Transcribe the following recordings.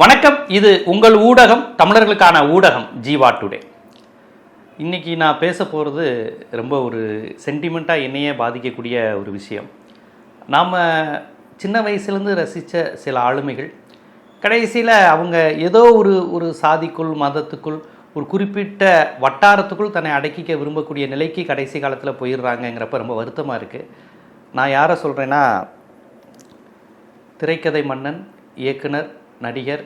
வணக்கம். இது உங்கள் ஊடகம் தமிழர்களுக்கான ஊடகம் ஜீவா டுடே. இன்னைக்கு நான் பேச போகிறது ரொம்ப ஒரு சென்டிமெண்ட்டாக என்னையே பாதிக்கக்கூடிய ஒரு விஷயம். நாம் சின்ன வயசுலேருந்து ரசித்த சில ஆளுமைகள் கடைசியில் அவங்க ஏதோ ஒரு ஒரு சாதிக்குள் மதத்துக்குள் ஒரு குறிப்பிட்ட வட்டாரத்துக்குள் தன்னை அடக்கிக்க விரும்பக்கூடிய நிலைக்கு கடைசி காலத்தில் போயிடுறாங்கங்கிறப்ப ரொம்ப வருத்தமாக இருக்குது நான் யாரை சொல்கிறேன்னா திரைக்கதை மன்னன் இயக்குனர் நடிகர்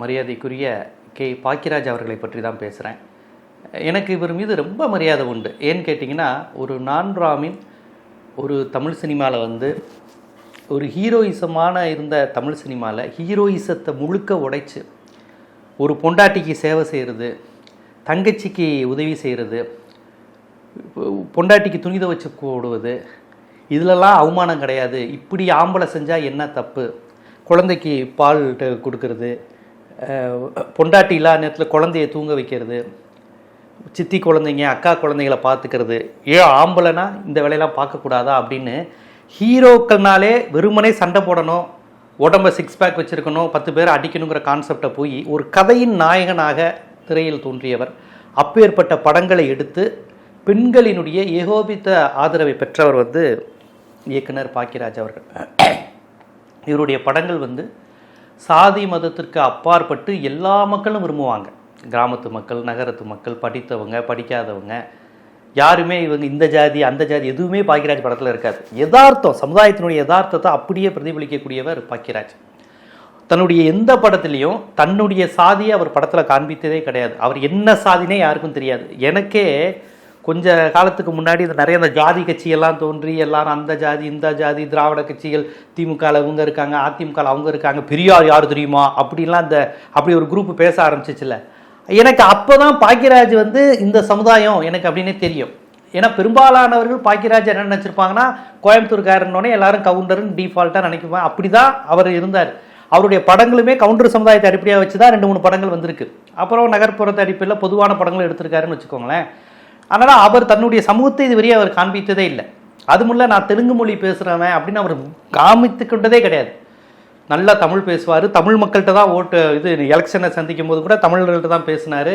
மரியாதைக்குரிய கே பாக்கியராஜ் அவர்களை பற்றி தான் பேசுகிறேன் எனக்கு இவர் மீது ரொம்ப மரியாதை உண்டு. ஏன்னு கேட்டிங்கன்னா ஒரு நான்ராமின் ஒரு தமிழ் சினிமாவில் வந்து ஒரு ஹீரோயிசமான இருந்த தமிழ் சினிமாவில் ஹீரோயிசத்தை முழுக்க உடைச்சு ஒரு பொண்டாட்டிக்கு சேவை செய்கிறது தங்கச்சிக்கு உதவி செய்கிறது பொண்டாட்டிக்கு துணித வச்சு போடுவது இதிலெல்லாம் அவமானம் கிடையாது. இப்படி ஆம்பளை செஞ்சால் என்ன தப்பு? குழந்தைக்கு பால் கொடுக்கறது பொண்டாட்டி இல்லாத நேரத்தில் குழந்தைய தூங்க வைக்கிறது சித்தி குழந்தைங்க அக்கா குழந்தைகளை பார்த்துக்கிறது ஏன் ஆம்பளைனா இந்த வேலையெல்லாம் பார்க்கக்கூடாதா அப்படின்னு ஹீரோக்கள்னாலே வெறுமனே சண்டை போடணும் உடம்ப சிக்ஸ் பேக் வச்சுருக்கணும் பத்து பேர் அடிக்கணுங்கிற கான்செப்டை போய் ஒரு கதையின் நாயகனாக திரையில் தோன்றியவர். அப்பேற்பட்ட படங்களை எடுத்து பெண்களினுடைய ஏகோபித்த ஆதரவை பெற்றவர் வந்து இயக்குனர் பாக்கியராஜ் அவர்கள். இவருடைய படங்கள் வந்து சாதி மதத்திற்கு அப்பாற்பட்டு எல்லா மக்களும் விரும்புவாங்க. கிராமத்து மக்கள் நகரத்து மக்கள் படித்தவங்க படிக்காதவங்க யாருமே இவங்க இந்த ஜாதி அந்த ஜாதி எதுவுமே பாக்கியராஜ் படத்தில் இருக்காது. யதார்த்தம் சமுதாயத்தினுடைய யதார்த்தத்தை அப்படியே பிரதிபலிக்கக்கூடியவர் பாக்கியராஜ். தன்னுடைய எந்த படத்துலையும் தன்னுடைய சாதியை அவர் படத்தில் காண்பித்ததே கிடையாது. அவர் என்ன சாதினே யாருக்கும் தெரியாது. எனக்கே கொஞ்ச காலத்துக்கு முன்னாடி இந்த நிறைய இந்த ஜாதி கட்சியெல்லாம் தோன்றி எல்லாரும் அந்த ஜாதி இந்த ஜாதி திராவிட கட்சிகள் திமுகவில் இவங்க இருக்காங்க அதிமுகவில் அவங்க இருக்காங்க பெரியார் யார் தெரியுமா? அப்படிலாம் இந்த அப்படி ஒரு குரூப் பேச ஆரம்பிச்சிச்சுல எனக்கு அப்போ தான் பாக்கியராஜ் வந்து இந்த சமுதாயம் எனக்கு அப்படின்னே தெரியும். ஏன்னா பெரும்பாலானவர்கள் பாக்கியராஜ் என்ன நினச்சிருப்பாங்கன்னா கோயம்புத்தூர்காரன்னொடனே எல்லாரும் கவுண்டர்னு டிஃபால்ட்டாக நினைக்குவாங்க அப்படி தான் அவர் இருந்தார். அவருடைய படங்களுமே கவுண்டர் சமுதாயத்தை அடிப்படையாக வச்சு தான் ரெண்டு மூணு படங்கள் வந்திருக்கு. அப்புறம் நகர்ப்புறத்தை அடிப்படையில் பொதுவான படங்கள் எடுத்திருக்காருன்னு வச்சுக்கோங்களேன். அதனால் அவர் தன்னுடைய சமூகத்தை இதுவரையும் அவர் காண்பித்ததே இல்லை. அதுமுல்ல நான் தெலுங்கு மொழி பேசுகிறவன் அப்படின்னு அவர் காமித்து கொண்டதே கிடையாது. நல்லா தமிழ் பேசுவார். தமிழ் மக்கள்கிட்ட தான் ஓட்டு இது எலெக்ஷனை சந்திக்கும் போது கூட தமிழர்கள்ட்ட தான் பேசினார்.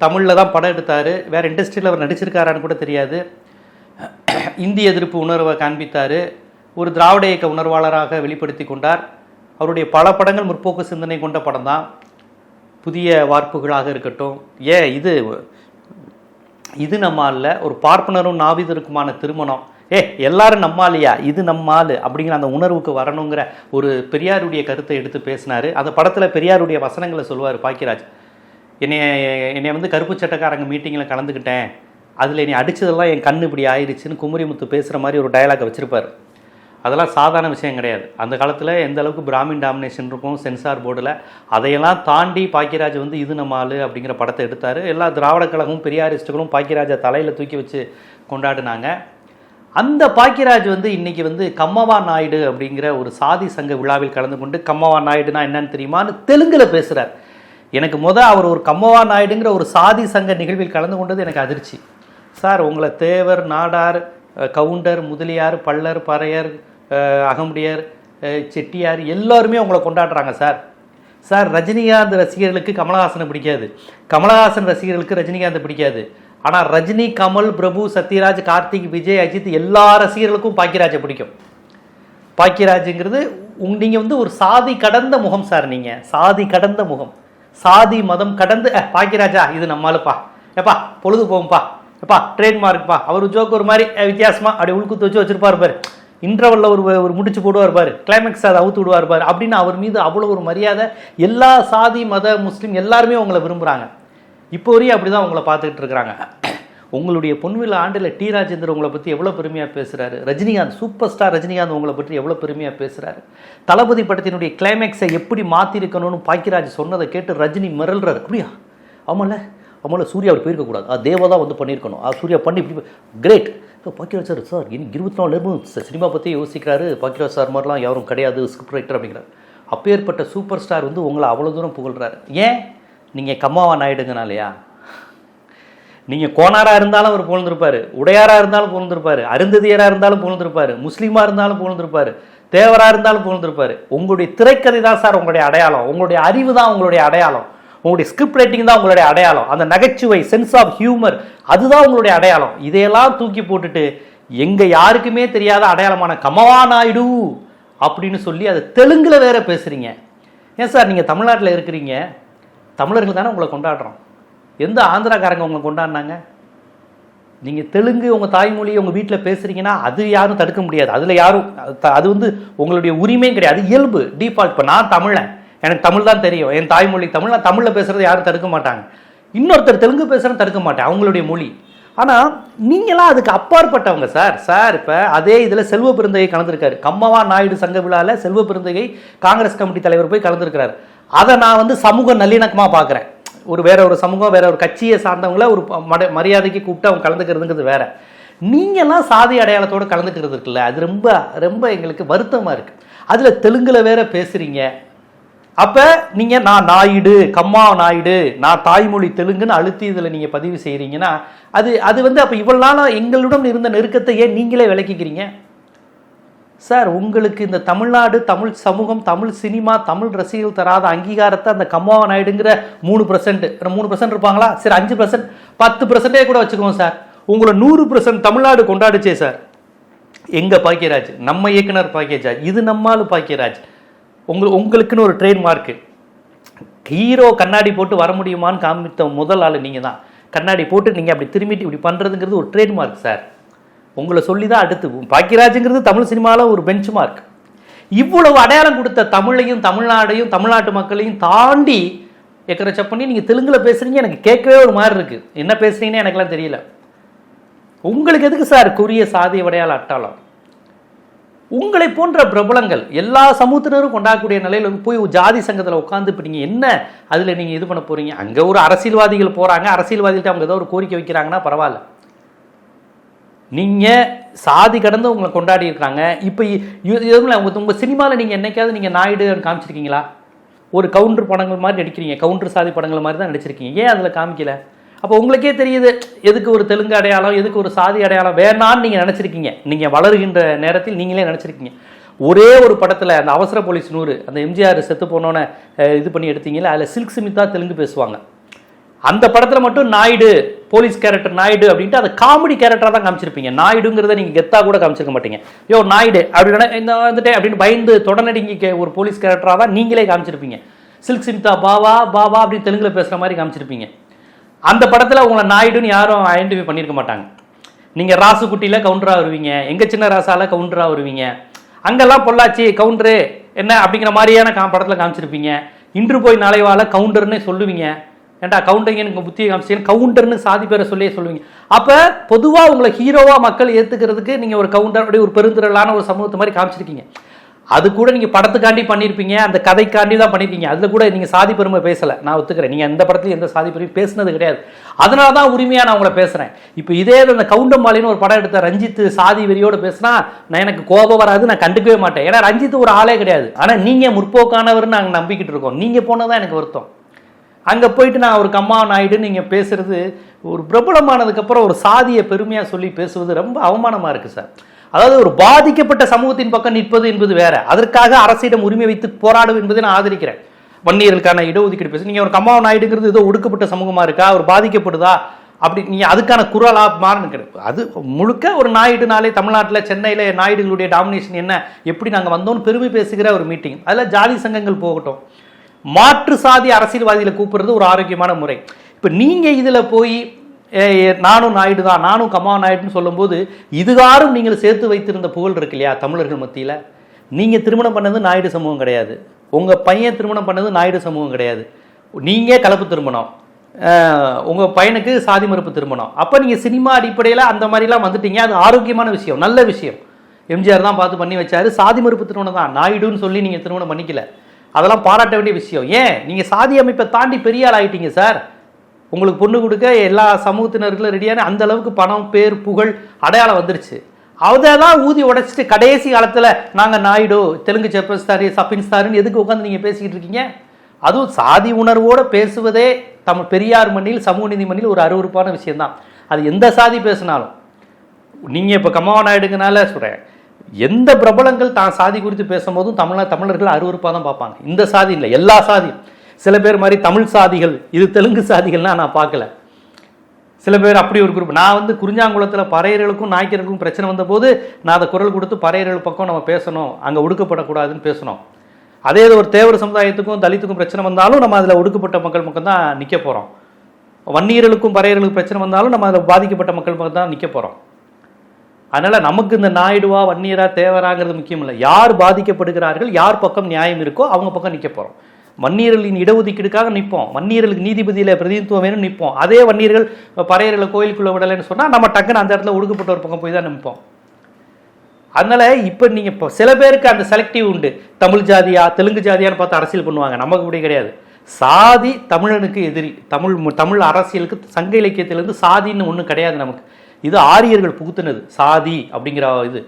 தமிழில் தான் படம் எடுத்தார். வேறு இண்டஸ்ட்ரியில் அவர் நடிச்சிருக்காரான்னு கூட தெரியாது. இந்திய எதிர்ப்பு உணர்வை காண்பித்தார். ஒரு திராவிட இயக்க உணர்வாளராக வெளிப்படுத்தி கொண்டார். அவருடைய பல படங்கள் முற்போக்கு சிந்தனை கொண்ட படம் தான் புதிய வார்ப்புகளாக இருக்கட்டும். ஏன் இது இது நம்ம ஒரு பார்ப்பனரும் நாவிதருக்குமான திருமணம். ஏ எல்லாரும் நம்மாலையா? இது நம்மால் அப்படிங்கிற அந்த உணர்வுக்கு வரணுங்கிற ஒரு பெரியாருடைய கருத்தை எடுத்து பேசினார். அந்த படத்தில் பெரியாருடைய வசனங்களை சொல்லுவார் பாக்கியராஜ். என்னைய என்னை வந்து கருப்பு சட்டக்காரங்க மீட்டிங்கில் கலந்துக்கிட்டேன். அதில் என்னை அடித்ததெல்லாம் என் கண்ணு இப்படி ஆயிடுச்சுன்னு குமரிமுத்து பேசுகிற மாதிரி ஒரு டயலாக்கை வச்சுருப்பார். அதெல்லாம் சாதாரண விஷயம் கிடையாது. அந்த காலத்தில் எந்த அளவுக்கு பிராமின் டாமினேஷன் இருக்கும் சென்சார் போர்டில் அதையெல்லாம் தாண்டி பாக்கியராஜ் வந்து இது நம்ம ஆள் அப்படிங்கிற படத்தை எடுத்தார். எல்லா திராவிட கழகமும் பெரியாரிஸ்டுகளும் பாக்கியராஜை தலையில் தூக்கி வச்சு கொண்டாடினாங்க. அந்த பாக்கியராஜ் வந்து இன்றைக்கி வந்து கம்மவா நாயுடு அப்படிங்கிற ஒரு சாதி சங்க விழாவில் கலந்து கொண்டு கம்மவா நாயுடுனா என்னன்னு தெரியுமான்னு தெலுங்கில் பேசுகிறார் எனக்கு முதல் அவர் ஒரு கம்மவா நாயுடுங்கிற ஒரு சாதி சங்க நிகழ்வில் கலந்து கொண்டது எனக்கு அதிர்ச்சி. சார் உங்களை தேவர் நாடார் கவுண்டர் முதலியார் பல்லர் பறையர் அகமுடையர் செட்டியார் எல்லாருமே அவங்கள கொண்டாடுறாங்க சார். சார் ரஜினிகாந்த் ரசிகர்களுக்கு கமலஹாசனை பிடிக்காது. கமலஹாசன் ரசிகர்களுக்கு ரஜினிகாந்த் பிடிக்காது. ஆனால் ரஜினி கமல் பிரபு சத்யராஜ் கார்த்திக் விஜய் அஜித் எல்லா ரசிகர்களுக்கும் பாக்கியராஜை பிடிக்கும். பாக்கியராஜுங்கிறது உங் நீங்கள் வந்து ஒரு சாதி கடந்த முகம் சார் நீங்கள் சாதி கடந்த முகம். சாதி மதம் கடந்து பாக்கியராஜா இது நம்மளுப்பா. ஏப்பா பொழுது போகும்பா எப்பா ட்ரேட்மார்க்ப்பா அவர் ஜோக் ஒரு மாதிரி வித்தியாசமாக அப்படி உள்குத்து வச்சு வச்சுருப்பார் பாரு. இன்டர்வல்ல ஒரு ஒரு முடிச்சு போடுவார் பாரு. கிளைமேக்ஸ் அதை அவுத்து விடுவார் பாரு. அப்படின்னு அவர் மீது அவ்வளோ ஒரு மரியாதை எல்லா சாதி மத முஸ்லீம் எல்லாருமே உங்களை விரும்புகிறாங்க இப்போ வரையும் அப்படி தான் உங்களை பார்த்துக்கிட்டு இருக்கிறாங்க. உங்களுடைய பொன்விழா ஆண்டில் டி. ராஜேந்தர் உங்களை பற்றி எவ்வளோ பெருமையாக பேசுகிறாரு ரஜினிகாந்த் சூப்பர் ஸ்டார் ரஜினிகாந்த் உங்களை பற்றி எவ்வளோ பெருமையாக பேசுகிறாரு தளபதி படத்தினுடைய கிளைமேக்ஸை எப்படி மாற்றிருக்கணும்னு பாக்கியராஜ் சொன்னதை கேட்டு ரஜினி மிரல்றார். அப்படியா? ஆமாம்ல ஆமாம்ல சூர்யா அப்படி போயிருக்கக்கூடாது. அது தேவா தான் வந்து பண்ணியிருக்கணும். அது சூர்யா பண்ணி இப்படி கிரேட் பாக்கியராஜ் சார் சார் இன்னும் இருபத்தி நாலு நேரமும் சினிமா பற்றி யோசிக்கிறாரு. பாக்கியராஜ் சார் மாதிரிலாம் யாரும் கிடையாது ஸ்கிரிப்ட் ரைட்டர் அப்படிங்கிறார். அப்பேற்பட்ட சூப்பர் ஸ்டார் வந்து உங்களை அவ்வளோ தூரம் புகழ்றாரு. ஏன்? நீங்கள் கம்மாவா இல்லையா நீங்கள் கோனாராக இருந்தாலும் அவர் புகழ்ந்திருப்பாரு. உடையாராக இருந்தாலும் புகழ்ந்திருப்பாரு. அருந்ததியராக இருந்தாலும் புகழ்ந்திருப்பாரு. முஸ்லீமாக இருந்தாலும் புகழ்ந்திருப்பாரு. தேவராக இருந்தாலும் புகழ்ந்திருப்பாரு. உங்களுடைய திரைக்கதை தான் சார் உங்களுடைய அடையாளம். உங்களுடைய அறிவு தான் உங்களுடைய அடையாளம். உங்களுடைய ஸ்கிரிப்ட் ரைட்டிங் தான் உங்களுடைய அடையாளம். அந்த நகைச்சுவை சென்ஸ் ஆஃப் ஹியூமர் அதுதான் உங்களுடைய அடையாளம். இதையெல்லாம் தூக்கி போட்டுட்டு எங்கே யாருக்குமே தெரியாத அடையாளமான கமவா நாயுடு அப்படின்னு சொல்லி அதை தெலுங்கில் வேற பேசுகிறீங்க ஏன் சார் நீங்கள் தமிழ்நாட்டில் இருக்கிறீங்க? தமிழர்கள் தானே உங்களை கொண்டாடுறோம். எந்த ஆந்திராக்காரங்க உங்களை கொண்டாடினாங்க? நீங்கள் தெலுங்கு உங்கள் தாய்மொழி உங்கள் வீட்டில் பேசுகிறீங்கன்னா அது யாரும் தடுக்க முடியாது. அதில் யாரும் அது த- அது வந்து உங்களுடைய உரிமையும் கிடையாது. இயல்பு டிஃபால்ட் இப்போ நான் தமிழன். எனக்கு தமிழ் தான் தெரியும். என் தாய்மொழி தமிழ். நான் தமிழில் பேசுகிறது யாரும் தடுக்க மாட்டாங்க. இன்னொருத்தர் தெலுங்கு பேசுகிறேன் தடுக்க மாட்டேன். அவங்களுடைய மொழி. ஆனால் நீங்களாம் அதுக்கு அப்பாற்பட்டவங்க சார். சார் இப்போ அதே இதில் செல்வ பெருந்தகை கலந்துருக்காரு. கம்மவா நாயுடு சங்க விழாவில் செல்வ பெருந்தகை காங்கிரஸ் கமிட்டி தலைவர் போய் கலந்துருக்கிறார். அதை நான் வந்து சமூக நல்லிணக்கமாக பார்க்குறேன். ஒரு வேற ஒரு சமூகம் வேற ஒரு கட்சியை சார்ந்தவங்கள ஒரு மட- மரியாதைக்கு கூப்பிட்டு அவங்க கலந்துக்கிறதுங்கிறது வேற. நீங்கள்லாம் சாதி அடையாளத்தோடு கலந்துக்கிறது இருக்குல்ல அது ரொம்ப ரொம்ப எங்களுக்கு வருத்தமாக இருக்குது அதில் தெலுங்கில் வேற பேசுகிறீங்க அப்ப நீங்க நான் நாயுடு கம்மா நாயுடு நான் தாய்மொழி தெலுங்குன்னு அழுத்தி இதில் நீங்க பதிவு செய்கிறீங்கன்னா அது அது வந்து அப்ப இவ்வளவு நாளாக எங்களுடன் இருந்த நெருக்கத்தை ஏன் நீங்களே விளக்கிக்கிறீங்க? சார் உங்களுக்கு இந்த தமிழ்நாடு தமிழ் சமூகம் தமிழ் சினிமா தமிழ் ரசிகர்கள் தராத அங்கீகாரத்தை அந்த கம்மாவ நாயுடுங்கிற மூணு பர்சன்ட் மூணு பர்சன்ட் இருப்பாங்களா? சரி அஞ்சு பர்சன்ட் பத்து பர்சன்டே கூட வச்சுக்குவோம் சார். உங்களை நூறு பர்சன்ட் தமிழ்நாடு கொண்டாடுச்சே சார். எங்க பாக்கியராஜ் நம்ம இயக்குனர் பாக்கியராஜ் இது நம்மாலு பாக்கியராஜ். உங்கள் உங்களுக்குன்னு ஒரு ட்ரெயின் மார்க்கு ஹீரோ கண்ணாடி போட்டு வர முடியுமான்னு காமித்த முதல் ஆள் நீங்கள் தான் கண்ணாடி போட்டு நீங்கள் அப்படி திரும்பிட்டு இப்படி பண்ணுறதுங்கிறது ஒரு ட்ரேட்மார்க் சார் உங்களை சொல்லி தான் அடுத்து பாக்கியராஜுங்கிறது தமிழ் சினிமாவில் ஒரு பெஞ்ச் மார்க் இவ்வளவு அடையாளம் கொடுத்த தமிழையும் தமிழ்நாடையும் தமிழ்நாட்டு மக்களையும் தாண்டி எக்கரச்ச பண்ணி நீங்கள் தெலுங்கில் பேசுறீங்க எனக்கு கேட்கவே ஒரு மாதிரி இருக்குது என்ன பேசுகிறீங்கன்னு எனக்கெல்லாம் தெரியல. உங்களுக்கு எதுக்கு சார் கொரிய சாதி அடையாள அட்டாளம்? உங்களை போன்ற பிரபலங்கள் எல்லா சமூகத்தினரும் கொண்டாடக்கூடிய நிலையில போய் ஜாதி சங்கத்தில் உட்காந்து இப்போ நீங்கள் என்ன அதில் நீங்கள் இது பண்ண போகிறீங்க அங்கே ஒரு அரசியல்வாதிகள் போகிறாங்க அரசியல்வாதிகிட்ட அவங்க ஏதோ ஒரு கோரிக்கை வைக்கிறாங்கன்னா பரவாயில்ல. நீங்கள் சாதி கடந்து உங்களை கொண்டாடி இருக்கிறாங்க. இப்போ எதுவும் உங்கள் உங்கள் சினிமாவில் நீங்கள் என்னைக்காவது நீங்கள் நாயுடு காமிச்சிருக்கீங்களா? ஒரு கவுண்டர் படங்கள் மாதிரி நடிக்கிறீங்க கவுண்டர் சாதி படங்கள் மாதிரி தான் நடிச்சிருக்கீங்க. ஏன் அதில் காமிக்கல? அப்போ உங்களுக்கே தெரியுது எதுக்கு ஒரு தெலுங்கு அடையாளம் எதுக்கு ஒரு சாதி அடையாளம் வேணான்னு நீங்கள் நினச்சிருக்கீங்க. நீங்கள் வளருகின்ற நேரத்தில் நீங்களே நினச்சிருக்கீங்க. ஒரே ஒரு படத்தில் அந்த அவசர போலீஸ் நூறு அந்த எம்ஜிஆர் செத்து போனோன்னு இது பண்ணி எடுத்தீங்களா அதில் சில்க் சிமித்தா தெலுங்கு பேசுவாங்க. அந்த படத்தில் மட்டும் நாயுடு போலீஸ் கேரக்டர் நாயுடு அப்படின்ட்டு அதை காமெடி கேரக்டராக தான் காமிச்சிருப்பீங்க. நாயுடுங்கிறத நீங்கள் கெத்தாக கூட காமிச்சிருக்க மாட்டீங்க. யோ நாயுடு அப்படின்னா இந்த வந்துட்டு அப்படின்னு பயந்து தொடநடுங்கி கே- ஒரு போலீஸ் கேரக்டராக தான் நீங்களே காமிச்சிருப்பீங்க. சில்க் சிமிதா பாவா பாவா அப்படின்னு தெலுங்கில் பேசுகிற மாதிரி காமிச்சிருப்பீங்க. அந்த படத்தில் உங்களை நாயுடுன்னு யாரும் ஐடென்டிஃபை பண்ணியிருக்க மாட்டாங்க. நீங்கள் ராசுகுட்டியில் கவுண்டராக வருவீங்க. எங்கள் சின்ன ராசால கவுண்டராக வருவீங்க. அங்கெல்லாம் பொள்ளாச்சி கவுண்டரு என்ன அப்படிங்கிற மாதிரியான கா படத்தில் காமிச்சிருப்பீங்க. இன்று போய் நாளைவால கவுண்டர்னு சொல்லுவீங்க. ஏன்டா கவுண்டரிங்க எனக்கு புத்தியை காமிச்சீங்க கவுண்டர்னு சாதி பேரை சொல்லியே சொல்லுவீங்க. அப்போ பொதுவாக உங்களை ஹீரோவாக மக்கள் ஏற்றுக்கிறதுக்கு நீங்கள் ஒரு கவுண்டர் அப்படி ஒரு பெருந்திரளான ஒரு சமூகத்தை மாதிரி காமிச்சிருக்கீங்க. அது கூட நீங்கள் படத்துக்காண்டி பண்ணியிருப்பீங்க அந்த கதைக்காண்டி தான் பண்ணியிருக்கீங்க அதில் கூட நீங்கள் சாதி பெருமை பேசலை. நான் ஒத்துக்கிறேன். நீங்கள் எந்த படத்துலையும் எந்த சாதி பெருமை பேசுனது கிடையாது. அதனால தான் உரிமையாக நான் உங்களை பேசுகிறேன் இப்போ இதே அந்த கவுண்டம்பாளின்னு ஒரு படம் எடுத்த ரஞ்சித் சாதி வெறியோட பேசினா நான் எனக்கு கோபம் வராது நான் கண்டுக்கவே மாட்டேன். ஏன்னா ரஞ்சித் ஒரு ஆளே கிடையாது. ஆனால் நீங்கள் முற்போக்கானவர்னு நாங்கள் நம்பிக்கிட்டு இருக்கோம். நீங்கள் போனதான் எனக்கு வருத்தம். அங்கே போயிட்டு நான் ஒரு கம்மா நாயுடு நீங்கள் பேசுகிறது ஒரு பிரபலமானதுக்கப்புறம் ஒரு சாதியை பெருமையாக சொல்லி பேசுவது ரொம்ப அவமானமாக இருக்குது சார். அதாவது ஒரு பாதிக்கப்பட்ட சமூகத்தின் பக்கம் நிற்பது என்பது வேற. அதற்காக அரசிடம் உரிமை வைத்து போராடும் என்பதை நான் ஆதரிக்கிறேன். வன்னியர்களுக்கான இடஒதுக்கீடு பேசு. நீங்கள் ஒரு கம்மா நாயுடுங்கிறது ஏதோ ஒடுக்கப்பட்ட சமூகமாக இருக்கா? ஒரு பாதிக்கப்படுதா? அப்படி நீங்கள் அதுக்கான குரலா மாறணும் அது முழுக்க ஒரு நாயுடுனாலே தமிழ்நாட்டில் சென்னையில் நாயுடுகளுடைய டாமினேஷன் என்ன? எப்படி நாங்கள் வந்தோம்னு பெருமை பேசுகிற ஒரு மீட்டிங் அதில் ஜாதி சங்கங்கள் போகட்டும். மாற்று சாதி அரசியல்வாதிகளை கூப்பிடுறது ஒரு ஆரோக்கியமான முறை. இப்போ நீங்கள் இதில் போய் நானும் நாயுடு தான். நானும் கமா நாயுடுன்னு சொல்லும்போது இதுகாரும் நீங்கள் சேர்த்து வைத்திருந்த புகழ் இருக்கு இல்லையா தமிழர்கள் மத்தியில்? நீங்கள் திருமணம் பண்ணது நாயுடு சமூகம் கிடையாது. உங்கள் பையன் திருமணம் பண்ணது நாயுடு சமூகம் கிடையாது. நீங்கள் கலப்பு திருமணம். உங்கள் பையனுக்கு சாதி மறுப்பு திருமணம். அப்போ நீங்கள் சினிமா அடிப்படையில் அந்த மாதிரிலாம் வந்துட்டீங்க. அது ஆரோக்கியமான விஷயம் நல்ல விஷயம். எம்ஜிஆர் தான் பார்த்து பண்ணி வச்சாரு. சாதி மறுப்பு திருமணம் தான். நாயுடுன்னு சொல்லி நீங்கள் திருமணம் பண்ணிக்கல. அதெல்லாம் பாராட்ட வேண்டிய விஷயம். ஏன்? நீங்கள் சாதி அமைப்பை தாண்டி பெரிய ஆள் ஆகிட்டீங்க சார். உங்களுக்கு பொண்ணு கொடுக்க எல்லா சமூகத்தினர்களும் ரெடியான அந்த அளவுக்கு பணம் பேர் புகழ் அடையாளம் வந்துருச்சு. அதெல்லாம் ஊதி உடைச்சிட்டு கடைசி காலத்தில் நாங்கள் நாயுடு தெலுங்கு செப்பஸ்தாரி சப்பின்ஸ்தாருன்னு எதுக்கு உட்காந்து நீங்கள் பேசிக்கிட்டு இருக்கீங்க? அதுவும் சாதி உணர்வோடு பேசுவதே தமிழ் பெரியார் மண்ணில் சமூக நீதி மண்ணில் ஒரு அருவருப்பான விஷயம்தான். அது எந்த சாதி பேசினாலும். நீங்கள் இப்போ கம்மாவா நாயுடுங்கனால சொல்கிறேன் எந்த பிரபலங்கள் தான் சாதி குறித்து பேசும்போதும் தமிழ தமிழர்கள் அருவருப்பாக தான் பார்ப்பாங்க. இந்த சாதி இல்லை எல்லா சாதியும். சில பேர் மாதிரி தமிழ் சாதிகள் இது தெலுங்கு சாதிகள்லாம் நான் பார்க்கல. சில பேர் அப்படி ஒரு குரூப் நான் வந்து குறிஞ்சாங்குளத்தில் பறையர்களுக்கும் நாய்க்கருக்கும் பிரச்சனை வந்தபோது நான் அதை குரல் கொடுத்து பறையர்கள் பக்கம் நம்ம பேசணும் அங்கே ஒடுக்கப்படக்கூடாதுன்னு பேசணும். அதே இது ஒரு தேவர் சமுதாயத்துக்கும் தலித்துக்கும் பிரச்சனை வந்தாலும் நம்ம அதில் ஒடுக்கப்பட்ட மக்கள் பக்கம் தான் நிற்க போகிறோம் வன்னியர்களுக்கும் பறையர்களுக்கும் பிரச்சனை வந்தாலும் நம்ம அதில் பாதிக்கப்பட்ட மக்கள் பக்கம் தான் நிற்க போகிறோம் அதனால் நமக்கு இந்த நாயுடுவா வன்னியரா தேவராங்கிறது முக்கியம் இல்லை. யார் பாதிக்கப்படுகிறார்கள் யார் பக்கம் நியாயம் இருக்கோ அவங்க பக்கம் நிற்க போகிறோம் வன்னியர்களின் இடஒதுக்கீடுக்காக நிற்போம். வன்னியர்களுக்கு நீதிபதியில் பிரதிநிதித்துவம் வேணும் நிற்போம். அதே வன்னியர்கள் பறையர்களை கோயிலுக்குள்ளே விடலைன்னு சொன்னால் நம்ம டக்குன்னு அந்த இடத்துல ஒடுக்கப்பட்ட ஒரு பக்கம் போய் தான் நிற்போம். அதனால் இப்போ நீங்கள் இப்போ சில பேருக்கு அந்த செலக்டிவ் உண்டு. தமிழ் ஜாதியா தெலுங்கு ஜாதியான்னு பார்த்து அரசியல் பண்ணுவாங்க. நமக்கு இப்படி கிடையாது. சாதி தமிழனுக்கு எதிரி. தமிழ் தமிழ் அரசியலுக்கு சங்க இலக்கியத்திலேருந்து சாதின்னு ஒன்றும் கிடையாது நமக்கு. இது ஆரியர்கள் புகுத்துனது. சாதி அப்படிங்கிற இது.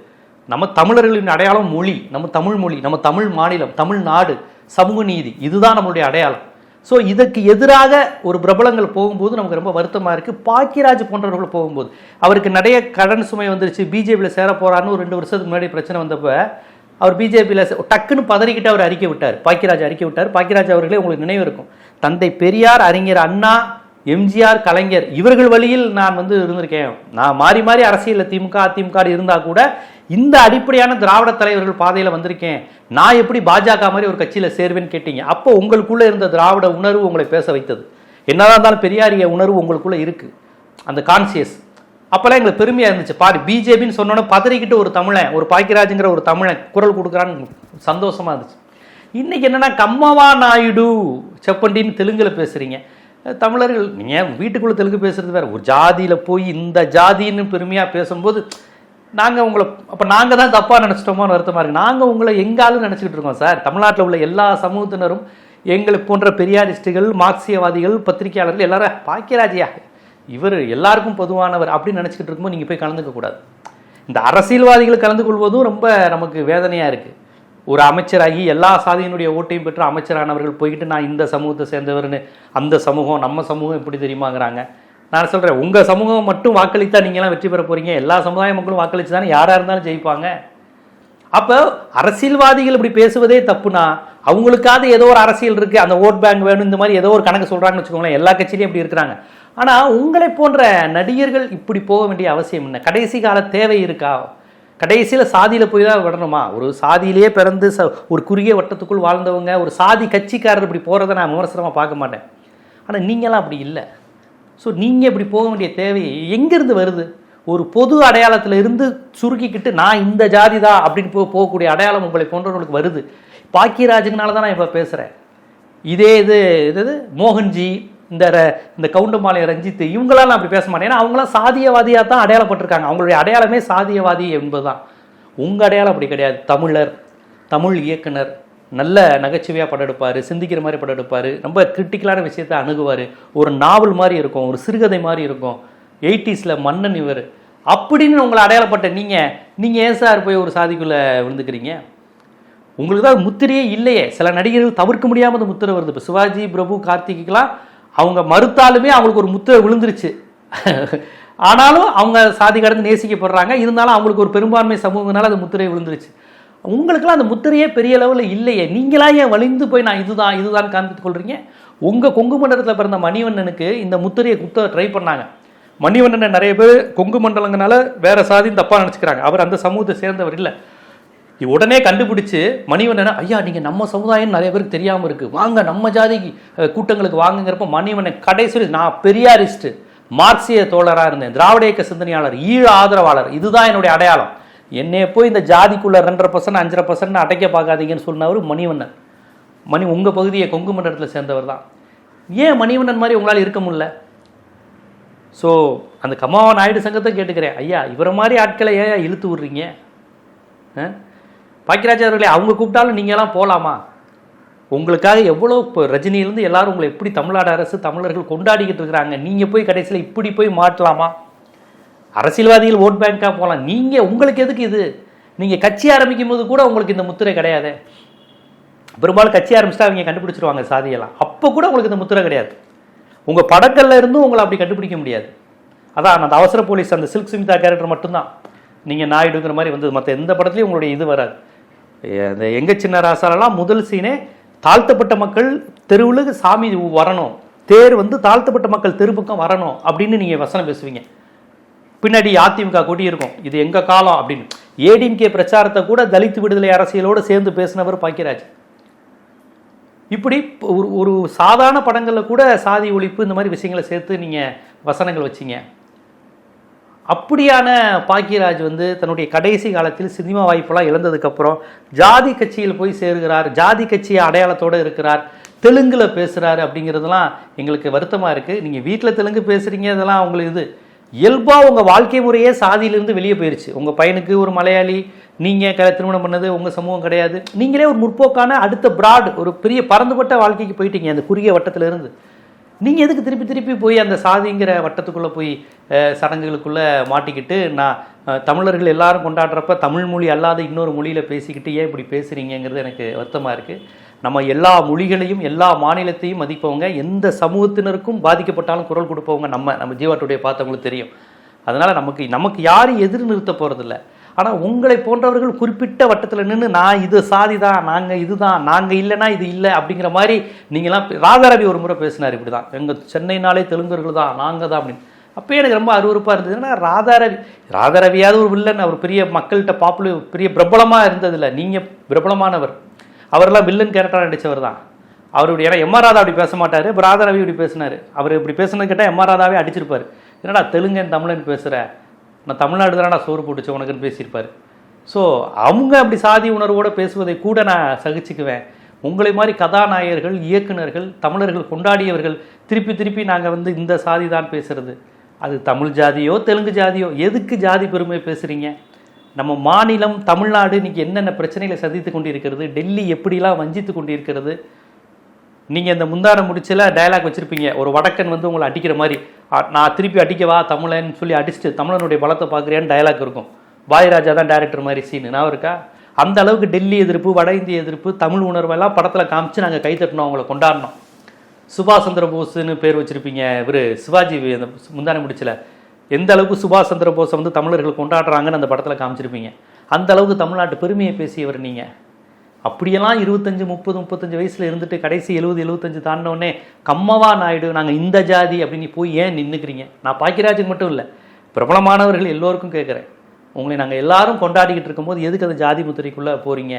நம்ம தமிழர்களின் அடையாளம் மொழி. நம்ம தமிழ் மொழி. நம்ம தமிழ் மாநிலம். தமிழ்நாடு. சமூக நீதி. இதுதான் நம்மளுடைய அடையாளம். ஸோ இதற்கு எதிராக ஒரு பிரபலங்கள் போகும்போது நமக்கு ரொம்ப வருத்தமாக இருக்குது பாக்கியராஜ் போன்றவர்கள் போகும்போது. அவருக்கு நிறைய கடன் சுமை வந்துருச்சு. பிஜேபியில் சேர போகிறான்னு ஒரு ரெண்டு வருஷத்துக்கு முன்னாடி பிரச்சனை வந்தப்போ அவர் பிஜேபியில் டக்குன்னு பதறிக்கிட்டு அவர் அறிக்கை விட்டார். பாக்கியராஜ் அறிக்கை விட்டார். பாக்கியராஜ் அவர்களே உங்களுக்கு நினைவு இருக்கும். தந்தை பெரியார் அறிஞர் அண்ணா எம்ஜிஆர் கலைஞர் இவர்கள் வழியில் நான் வந்து இருந்திருக்கேன். நான் மாறி மாறி அரசியலில் திமுக அதிமுக இருந்தால் கூட இந்த அடிப்படையான திராவிட தலைவர்கள் பாதையில் வந்திருக்கேன். நான் எப்படி பாஜக மாதிரி ஒரு கட்சியில் சேர்வேன்னு கேட்டீங்க. அப்போ உங்களுக்குள்ளே இருந்த திராவிட உணர்வு உங்களை பேச வைத்தது. என்னதான் இருந்தாலும் பெரியாரிய உணர்வு உங்களுக்குள்ளே இருக்குது அந்த கான்சியஸ் அப்போல்லாம் எங்களுக்கு பெருமையாக இருந்துச்சு. பாரு பிஜேபின்னு சொன்னோன்னே பதறிக்கிட்டு ஒரு தமிழன் ஒரு பாக்கியராஜுங்கிற ஒரு தமிழன் குரல் கொடுக்குறான்னு சந்தோஷமாக இருந்துச்சு. இன்றைக்கி என்னென்னா கம்மவா நாயுடு செப்பண்டின்னு தெலுங்கில் பேசுகிறீங்க தமிழர்கள் நீங்கள் வீட்டுக்குள்ளே தெலுங்கு பேசுறது வேற? ஒரு ஜாதியில் போய் இந்த ஜாதின்னு பெருமையாக பேசும்போது நாங்கள் உங்களை அப்போ நாங்கள் தான் தப்பாக நினச்சிட்டோமோன்னு வருத்தமாக இருக்குது நாங்கள் உங்களை எங்காலும் நினச்சிக்கிட்டு இருக்கோம் சார். தமிழ்நாட்டில் உள்ள எல்லா சமூகத்தினரும் எங்களை போன்ற பெரியாரிஸ்டுகள் மார்க்சியவாதிகள் பத்திரிகையாளர்கள் எல்லாரும் பாக்கியராஜியா இவர் எல்லாருக்கும் பொதுவானவர் அப்படின்னு நினச்சிக்கிட்டு இருக்கும்போது நீங்கள் போய் கலந்துக்கக்கூடாது இந்த அரசியல்வாதிகள் கலந்து கொள்வதும் ரொம்ப நமக்கு வேதனையாக இருக்குது ஒரு அமைச்சராகி எல்லா சாதியினுடைய ஓட்டையும் பெற்று அமைச்சரானவர்கள் போய்கிட்டு நான் இந்த சமூகத்தை சேர்ந்தவர்னு அந்த சமூகம் நம்ம சமூகம் எப்படி தெரியுமாங்கிறாங்க. நான் சொல்கிறேன் உங்கள் சமூகம் மட்டும் வாக்களித்தா நீங்களாம் வெற்றி பெற போகிறீங்க எல்லா சமுதாய மக்களும் வாக்களித்து தானே யாராக இருந்தாலும் ஜெயிப்பாங்க. அப்போ அரசியல்வாதிகள் இப்படி பேசுவதே தப்புனா அவங்களுக்காவது ஏதோ ஒரு அரசியல் இருக்குது அந்த ஓட் பேங்க் வேணும் இந்த மாதிரி ஏதோ ஒரு கணக்கு சொல்கிறாங்கன்னு வச்சுக்கோங்களேன் எல்லா கட்சியிலையும் இப்படி இருக்கிறாங்க. ஆனால் உங்களை போன்ற நடிகர்கள் இப்படி போக வேண்டிய அவசியம் என்ன? கடைசி கால தேவை இருக்கா? கடைசியில் சாதியில் போய் தான் விடணுமா? ஒரு சாதியிலேயே பிறந்து ச ஒரு குறுகிய வட்டத்துக்குள் வாழ்ந்தவங்க ஒரு சாதி கட்சிக்காரர் இப்படி போகிறத நான் விமர்சனமாக பார்க்க மாட்டேன். ஆனால் நீங்களாம் அப்படி இல்லை. ஸோ நீங்கள் இப்படி போக வேண்டிய தேவை எங்கேருந்து வருது? ஒரு பொது அடையாளத்தில் இருந்து சுருக்கிக்கிட்டு நான் இந்த ஜாதி தான் அப்படின்னு போ போகக்கூடிய அடையாளம் உங்களை போன்றவர்களுக்கு வருது. பாக்கியராஜுங்கனால தான் நான் இப்போ பேசுகிறேன் இதே இது இது மோகன்ஜி இந்த ர- இந்த கவுண்டமாலை ரஞ்சித் இவங்களாம் நான் அப்படி பேச மாட்டேன். ஏன்னா அவங்களாம் சாதியவாதியாக தான் அடையாளப்பட்டிருக்காங்க. அவங்களுடைய அடையாளமே சாதியவாதி என்பதுதான். உங்கள் அடையாளம் அப்படி கிடையாது. தமிழர் தமிழ் இயக்குனர் நல்ல நகைச்சுவையாக படம் எடுப்பார் சிந்திக்கிற மாதிரி படம் எடுப்பார் ரொம்ப கிரிட்டிக்கலான விஷயத்தை அணுகுவார். ஒரு நாவல் மாதிரி இருக்கும் ஒரு சிறுகதை மாதிரி இருக்கும். எயிட்டிஸில் மன்னன் இவர். அப்படின்னு உங்களை அடையாளப்பட்ட நீங்கள் நீங்கள் ஏன் சார் போய் ஒரு சாதிக்குள்ளே விழுந்துக்கிறீங்க? உங்களுக்கு தான் முத்திரையே இல்லையே. சில நடிகர்கள் தவிர்க்க முடியாமல் அந்த முத்திரை வருது. இப்போ சிவாஜி பிரபு கார்த்திகெலாம் அவங்க மறுத்தாலுமே அவங்களுக்கு ஒரு முத்திரை விழுந்துருச்சு. ஆனாலும் அவங்க சாதி கடந்து நேசிக்கப்படுறாங்க. இருந்தாலும் அவங்களுக்கு ஒரு பெரும்பான்மை சமூகத்தினால அந்த முத்திரை விழுந்துருச்சு. உங்களுக்கெல்லாம் அந்த முத்திரையே பெரிய லெவலில் இல்லையே. நீங்களாம் ஏன் வலிந்து போய் நான் இதுதான் இதுதான் காண்பித்துக் கொள்றீங்க? உங்கள் கொங்கு மண்டலத்தில் பிறந்த மணிவண்ணனுக்கு இந்த முத்திரையை குத்த ட்ரை பண்ணாங்க. மணிவண்ணனை நிறைய பேர் கொங்கு மண்டலங்கனால வேற சாதின்னு தப்பாக நினச்சிக்கிறாங்க. அவர் அந்த சமூகத்தை சேர்ந்தவர் இல்லை. உடனே கண்டுபிடிச்சு மணிவண்ணனை ஐயா நீங்கள் நம்ம சமுதாயம் நிறைய பேருக்கு தெரியாமல் இருக்குது வாங்க நம்ம ஜாதிக்கு கூட்டங்களுக்கு வாங்குங்கிறப்ப மணிவண்ணன் கடைசி நான் பெரியாரிஸ்ட்டு மார்க்சிய தோழராக இருந்தேன் திராவிட இயக்க சிந்தனையாளர் ஈழ ஆதரவாளர். இதுதான் என்னுடைய அடையாளம். என்னைய போய் இந்த ஜாதிக்குள்ளே ரெண்டரை பர்சன்ட் அஞ்சரை பர்சன்ட் அடைக்க பார்க்காதீங்கன்னு சொன்னவர் மணிவண்ணன். மணி உங்கள் பகுதியை கொங்கு மண்டலத்தில் சேர்ந்தவர் தான். ஏன் மணிவண்ணன் மாதிரி உங்களால் இருக்க முடியல? ஸோ அந்த கம்மாவா நாயுடு சங்கத்தை கேட்டுக்கிறேன். ஐயா இவரை மாதிரி ஆட்களை ஏன் இழுத்து விட்றீங்க? ஆ? பாக்கியராஜ் அவர்களே அவங்க கூப்பிட்டாலும் நீங்களாம் போகலாமா உங்களுக்காக எவ்வளோ இப்போ ரஜினியிலேருந்து எல்லாரும் உங்களை எப்படி தமிழ்நாடு அரசு தமிழர்கள் கொண்டாடிக்கிட்டு இருக்கிறாங்க? நீங்கள் போய் கடைசியில் இப்படி போய் மாட்டலாமா அரசியல்வாதிகள் ஓட் பேங்காக போகலாம் நீங்கள் உங்களுக்கு எதுக்கு இது? நீங்கள் கட்சி ஆரம்பிக்கும் போது கூட உங்களுக்கு இந்த முத்திரை கிடையாது? பெரும்பாலும் கட்சி ஆரம்பிச்சிட்டா அவங்க கண்டுபிடிச்சிருவாங்க சாதியெல்லாம். அப்போ கூட உங்களுக்கு இந்த முத்திரை கிடையாது. உங்கள் படக்கல்ல இருந்தும் உங்களை அப்படி கண்டுபிடிக்க முடியாது. அதான் அந்த அவசர போலீஸ் அந்த சில்க் சுமிதா கேரக்டர் மட்டும்தான். நீங்கள் நாயுடுங்கிற மாதிரி வந்தது மற்ற எந்த படத்துலையும் உங்களுடைய இது வராது. அந்த எங்கள் சின்ன ராசாலெல்லாம் முதல் சீனே தாழ்த்தப்பட்ட மக்கள் தெருவில் சாமி வரணும். தேர் வந்து தாழ்த்தப்பட்ட மக்கள் தெரு பக்கம் வரணும் அப்படின்னு நீங்கள் வசனம் பேசுவீங்க. பின்னாடி அதிமுக கொடி இருக்கும் இது எங்க காலம் அப்படின்னு. ஏடிஎம்கே பிரச்சாரத்தை கூட தலித் விடுதலை அரசியலோடு சேர்ந்து பேசினவர் பாக்கியராஜ். இப்படி ஒரு ஒரு சாதாரண படங்களில் கூட சாதி ஒழிப்பு இந்த மாதிரி விஷயங்களை சேர்த்து நீங்கள் வசனங்கள் வச்சீங்க. அப்படியான பாக்கியராஜ் வந்து தன்னுடைய கடைசி காலத்தில் சினிமா வாய்ப்பெல்லாம் இழந்ததுக்கப்புறம் ஜாதி கட்சியில் போய் சேருகிறார் ஜாதி கட்சி அடையாளத்தோடு இருக்கிறார் தெலுங்கில் பேசுகிறாரு அப்படிங்கிறதுலாம் எங்களுக்கு வருத்தமாக இருக்குது நீங்கள் வீட்டில் தெலுங்கு பேசுகிறீங்க இதெல்லாம் உங்களுக்கு இது. இயல்பாக உங்கள் வாழ்க்கை முறையே சாதியிலிருந்து வெளியே போயிடுச்சு உங்கள் பையனுக்கு ஒரு மலையாளி நீங்கள் க திருமணம் பண்ணது உங்கள் சமூகம் கிடையாது. நீங்களே ஒரு முற்போக்கான அடுத்த பிராட் ஒரு பெரிய பறந்துபட்ட வாழ்க்கைக்கு போயிட்டீங்க அந்த குறுகிய வட்டத்துல இருந்து நீங்கள் எதுக்கு திருப்பி திருப்பி போய் அந்த சாதிங்கிற வட்டத்துக்குள்ளே போய் சடங்குகளுக்குள்ளே மாட்டிக்கிட்டு நான் தமிழர்கள் எல்லாரும் கொண்டாடுறப்ப தமிழ் மொழி அல்லாத இன்னொரு மொழியில் பேசிக்கிட்டு ஏன் இப்படி பேசுகிறீங்கிறது எனக்கு வருத்தமாக இருக்குது நம்ம எல்லா மொழிகளையும் எல்லா மாநிலத்தையும் மதிப்பவங்க எந்த சமூகத்தினருக்கும் பாதிக்கப்பட்டாலும் குரல் கொடுப்பவங்க நம்ம நம்ம ஜீவாட்டுடைய பார்த்தவங்களுக்கு தெரியும். அதனால் நமக்கு நமக்கு யாரும் எதிர் நிறுத்த போகிறதில்ல ஆனால் உங்களை போன்றவர்கள் குறிப்பிட்ட வட்டத்தில் நின்று நான் இது சாதி தான் நாங்கள் இதுதான் நாங்கள் இல்லைன்னா இது இல்லை அப்படிங்கிற மாதிரி நீங்களாம் ராதாரவி ஒரு முறை பேசினார் இப்படி தான் எங்கள் சென்னைனாலே தெலுங்கர்கள் தான் நாங்கள் தான் அப்படின்னு. அப்போ எனக்கு ரொம்ப அருவருப்பாக இருந்தது. ஏன்னா ராதாரவி ராதாரவியாவது ஒரு வில்லன் அவர் பெரிய மக்கள்கிட்ட பாப்புலர் பெரிய பிரபலமாக இருந்ததில்லை. நீங்கள் பிரபலமானவர். அவரெல்லாம் வில்லன் கேரக்டராக நடித்தவர் தான். அவருடைய ஏன்னா எம்ஆர் ராதா அப்படி பேச மாட்டார் இப்போ ராதாரவி இப்படி பேசினார். அவர் இப்படி பேசுனது கேட்டால் எம்ஆர் ராதாவே அடிச்சிருப்பார். என்னடா தெலுங்கன் தமிழன் பேசுகிற நான் தமிழ்நாடு நான் சோறு போட்டுச்சு உனக்குன்னு பேசியிருப்பார். ஸோ அவங்க அப்படி சாதி உணர்வோடு பேசுவதை கூட நான் சகிச்சுக்குவேன். உங்களை மாதிரி கதாநாயகர்கள் இயக்குனர்கள் தமிழர்கள் கொண்டாடியவர்கள் திருப்பி திருப்பி நாங்கள் வந்து இந்த சாதி தான் பேசுறது. அது தமிழ் ஜாதியோ தெலுங்கு ஜாதியோ எதுக்கு ஜாதி பெருமை பேசுகிறீங்க நம்ம மாநிலம் தமிழ்நாடு இன்றைக்கி என்னென்ன பிரச்சனைகளை சந்தித்து கொண்டிருக்கிறது டெல்லி எப்படிலாம் வஞ்சித்து கொண்டிருக்கிறது நீங்கள் இந்த முந்தாரம் முடிச்சில் டயலாக் வச்சுருப்பீங்க. ஒரு வடக்கன் வந்து உங்களை அடிக்கிற மாதிரி நான் திருப்பி அடிக்கவா தமிழன் சொல்லி அடிச்சுட்டு தமிழனுடைய பலத்தை பார்க்குறேன்னு டயலாக் இருக்கும். பாய்ராஜா தான் டேரக்டர் மாதிரி சீனு நான் இருக்கா? அந்த அளவுக்கு டெல்லி எதிர்ப்பு வட இந்திய எதிர்ப்பு தமிழ் உணர்வெல்லாம் படத்தில் காமிச்சு நாங்கள் கை தட்டினோம் அவங்கள கொண்டாடினோம். சுபாஷ் சந்திர போஸ்ன்னு பேர் வச்சுருப்பீங்க இவர் சிவாஜி அந்த முந்தானை முடிச்சில். எந்த அளவுக்கு சுபாஷ் சந்திர போஸை வந்து தமிழர்கள் கொண்டாடுறாங்கன்னு அந்த படத்தில் காமிச்சிருப்பீங்க. அந்த அளவுக்கு தமிழ்நாட்டு பெருமையை பேசியவர் நீங்கள் அப்படியெல்லாம் இருபத்தஞ்சி முப்பது முப்பத்தஞ்சு வயசில் இருந்துட்டு கடைசி எழுபது எழுபத்தஞ்சு தாண்டினோடனே கம்மவா நாயுடு நாங்கள் இந்த ஜாதி அப்படின்னு போய் ஏன் நின்றுக்கிறீங்க நான் பாக்கியராஜுக்கு மட்டும் இல்லை பிரபலமானவர்கள் எல்லோருக்கும் கேட்குறேன் உங்களை நாங்கள் எல்லாரும் கொண்டாடிக்கிட்டு இருக்கும்போது எதுக்கு அந்த ஜாதி முத்திரைக்குள்ளே போகிறீங்க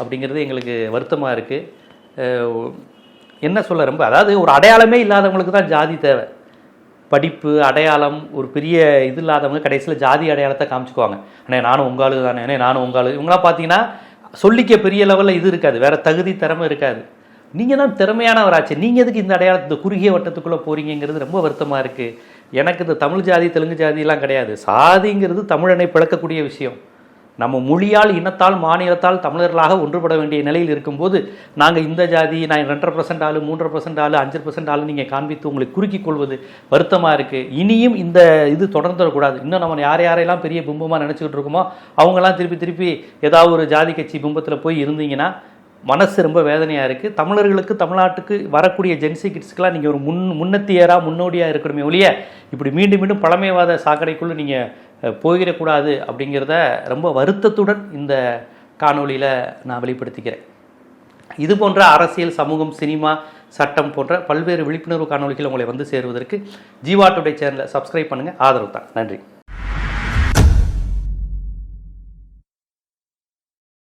அப்படிங்கிறது எங்களுக்கு வருத்தமாக இருக்குது என்ன சொல்ல ரொம்ப அதாவது ஒரு அடையாளமே இல்லாதவங்களுக்கு தான் ஜாதி தேவை. படிப்பு அடையாளம் ஒரு பெரிய இது இல்லாதவங்க கடைசியில் ஜாதி அடையாளத்தை காமிச்சுக்குவாங்க. அண்ணே நானும் உங்காளு தானே அண்ணே நானும் உங்காளு இவங்களாம் பார்த்தீங்கன்னா சொல்லிக்க பெரிய லெவலில் இது இருக்காது. வேற தகுதி திறமை இருக்காது. நீங்கள் தான் திறமையானவராச்சு. நீங்கள் எதுக்கு இந்த அடையாளத்தை இந்த குறுகிய வட்டத்துக்குள்ளே போகிறீங்கிறது ரொம்ப வருத்தமாக இருக்குது எனக்கு இந்த தமிழ் ஜாதி தெலுங்கு ஜாதிலாம் கிடையாது. சாதிங்கிறது தமிழனை பிளக்கக்கூடிய விஷயம். நம்ம மொழியால் இனத்தால் மாநிலத்தால் தமிழர்களாக ஒன்றுபட வேண்டிய நிலையில் இருக்கும்போது நாங்கள் இந்த ஜாதி நான் ரெண்டரை பர்சன்ட் ஆளு மூன்றரை பர்சன்ட் ஆளு அஞ்சு பர்சன்ட் ஆளு நீங்கள் காண்பித்து உங்களை குறுக்கிக் கொள்வது வருத்தமாக இருக்குது இனியும் இந்த இது தொடர்ந்துடக்கூடாது இன்னும் நம்ம யார் யாரையெல்லாம் பெரிய பிம்பமாக நினச்சிக்கிட்டு இருக்கோமோ அவங்கெல்லாம் திருப்பி திருப்பி ஏதாவது ஒரு ஜாதி கட்சி பிம்பத்தில் போய் இருந்தீங்கன்னா மனசு ரொம்ப வேதனையாக இருக்குது தமிழர்களுக்கு தமிழ்நாட்டுக்கு வரக்கூடிய ஜென்சி கிட்ஸ்க்கெலாம் நீங்கள் ஒரு முன் முன்னத்தியராக முன்னோடியாக இருக்கணுமே ஒழிய இப்படி மீண்டும் மீண்டும் பழமைவாத சாக்கடைக்குள்ளே நீங்கள் போயிடக்கூடாது அப்படிங்கிறத ரொம்ப வருத்தத்துடன் இந்த காணொளியில் நான் வெளிப்படுத்திக்கிறேன். இது போன்ற அரசியல் சமூகம் சினிமா சட்டம் போன்ற பல்வேறு விழிப்புணர்வு காணொளிகள் உங்களை வந்து சேருவதற்கு ஜீவா டுடே சேனலை சப்ஸ்கிரைப் பண்ணுங்கள் ஆதரவு தான். நன்றி.